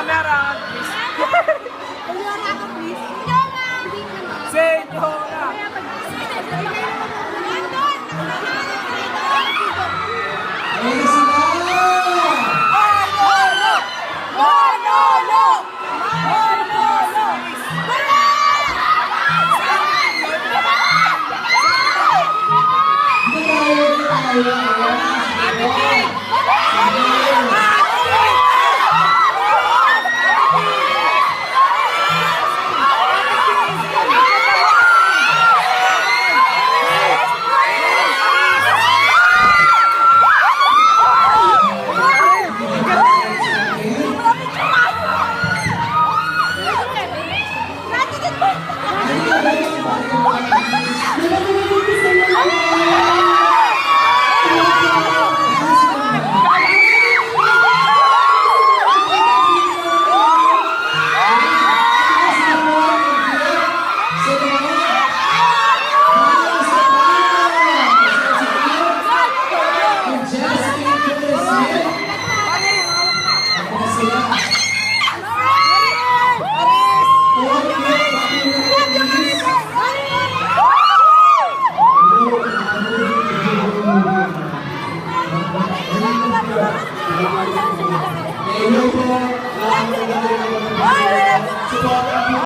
camera, please. Dora ka, please. Dora! Say Dora! এই